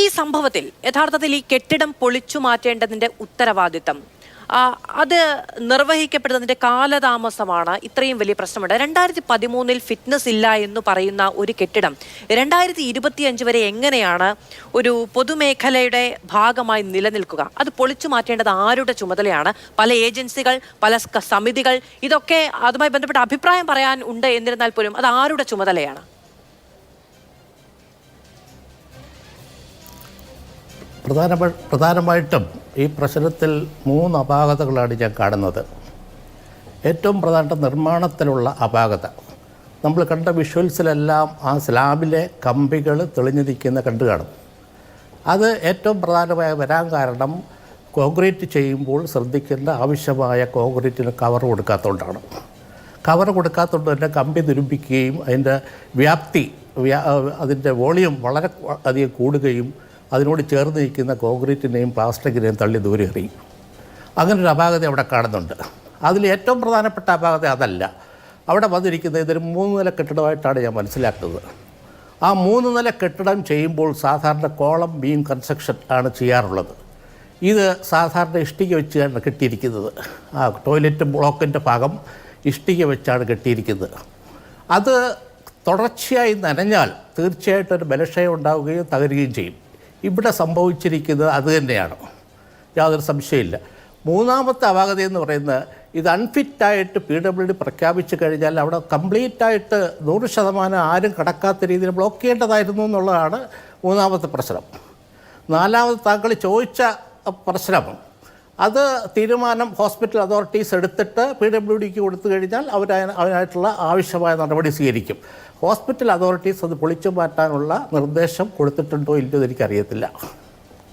ഈ സംഭവത്തിൽ യഥാർത്ഥത്തിൽ ഈ കെട്ടിടം പൊളിച്ചു മാറ്റേണ്ടതിന്റെ ഉത്തരവാദിത്തം. അത് നിർവഹിക്കപ്പെടുന്നതിന്റെ കാലതാമസമാണ് ഇത്രയും വലിയ പ്രശ്നമുണ്ട്. രണ്ടായിരത്തി പതിമൂന്നിൽ ഫിറ്റ്നസ് ഇല്ല എന്ന് പറയുന്ന ഒരു കെട്ടിടം രണ്ടായിരത്തി ഇരുപത്തിയഞ്ച് വരെ എങ്ങനെയാണ് ഒരു പൊതുമേഖലയുടെ ഭാഗമായി നിലനിൽക്കുക? അത് പൊളിച്ചു മാറ്റേണ്ടത് ആരുടെ ചുമതലയാണ്? പല ഏജൻസികൾ പല സമിതികൾ ഇതൊക്കെ അതുമായി ബന്ധപ്പെട്ട അഭിപ്രായം പറയാൻ ഉണ്ട് എന്നിരുന്നാൽ പോലും അത് ആരുടെ ചുമതലയാണ്? പ്രധാന പ്രധാനമായിട്ടും ഈ പ്രശ്നത്തിൽ മൂന്ന് അപാകതകളാണ് ഞാൻ കാണുന്നത്. ഏറ്റവും പ്രധാനപ്പെട്ട നിർമ്മാണത്തിലുള്ള അപാകത. നമ്മൾ കണ്ട വിഷ്വൽസിലെല്ലാം ആ സ്ലാബിലെ കമ്പികൾ തെളിഞ്ഞു നിൽക്കുന്ന കണ്ടു കാണും. അത് ഏറ്റവും പ്രധാനമായ വരാൻ കാരണം കോൺക്രീറ്റ് ചെയ്യുമ്പോൾ ശ്രദ്ധിക്കേണ്ട ആവശ്യമായ കോൺക്രീറ്റിന് കവർ കൊടുക്കാത്തതുകൊണ്ടാണ്. കവർ കൊടുക്കാത്തതുകൊണ്ട് തന്നെ കമ്പി തുരുമ്പിക്കുകയും അതിന്റെ വ്യാപ്തി വ്യാ അതിന്റെ വോളിയം വളരെ അധികം കൂടുകയും അതിനോട് ചേർന്ന് നിൽക്കുന്ന കോൺക്രീറ്റിനെയും പ്ലാസ്റ്റിക്കിനെയും തള്ളി ദൂരെ എറിയും. ഒരു അപാകത അവിടെ കാണുന്നുണ്ട്. അതിൽ ഏറ്റവും പ്രധാനപ്പെട്ട അപാകത അതല്ല. അവിടെ വന്നിരിക്കുന്നത് ഇതൊരു മൂന്ന് നില കെട്ടിടമായിട്ടാണ് ഞാൻ മനസ്സിലാക്കുന്നത്. ആ മൂന്ന് നില കെട്ടിടം ചെയ്യുമ്പോൾ സാധാരണ കോളം ബീം കൺസ്ട്രക്ഷൻ ആണ് ചെയ്യാറുള്ളത്. ഇത് സാധാരണ ഇഷ്ടിക വെച്ചാണ് കെട്ടിയിരിക്കുന്നത്. ആ ടോയ്ലറ്റ് ബ്ലോക്കിന്റെ ഭാഗം ഇഷ്ടിക വെച്ചാണ് കെട്ടിയിരിക്കുന്നത്. അത് തുടർച്ചയായി നനഞ്ഞാൽ തീർച്ചയായിട്ടും ഒരു ബലക്ഷയം ഉണ്ടാവുകയും തകരുകയും ചെയ്യും. ഇവിടെ സംഭവിച്ചിരിക്കുന്നത് അത് തന്നെയാണ്. യാതൊരു സംശയമില്ല മൂന്നാമത്തെ അപാകത എന്ന് പറയുന്നത് ഇത് അൺഫിറ്റായിട്ട് പി ഡബ്ല്യു ഡി പ്രഖ്യാപിച്ചു കഴിഞ്ഞാൽ അവിടെ കംപ്ലീറ്റായിട്ട് നൂറ് ശതമാനം ആരും കടക്കാത്ത രീതിയിൽ ബ്ലോക്ക് ചെയ്യേണ്ടതായിരുന്നു എന്നുള്ളതാണ് മൂന്നാമത്തെ പ്രശ്നം. നാലാമത് താങ്കൾ ചോദിച്ച പ്രശ്നം അത് തീരുമാനം ഹോസ്പിറ്റൽ അതോറിറ്റീസ് എടുത്തിട്ട് പി ഡബ്ല്യു ഡിക്ക് കൊടുത്തു കഴിഞ്ഞാൽ അവർ അതിനായിട്ടുള്ള ആവശ്യമായ നടപടി സ്വീകരിക്കും. ഹോസ്പിറ്റൽ അതോറിറ്റീസ് അത് പൊളിച്ചു മാറ്റാനുള്ള നിർദ്ദേശം കൊടുത്തിട്ടുണ്ടോ ഇല്ലയോ എനിക്കറിയത്തില്ല.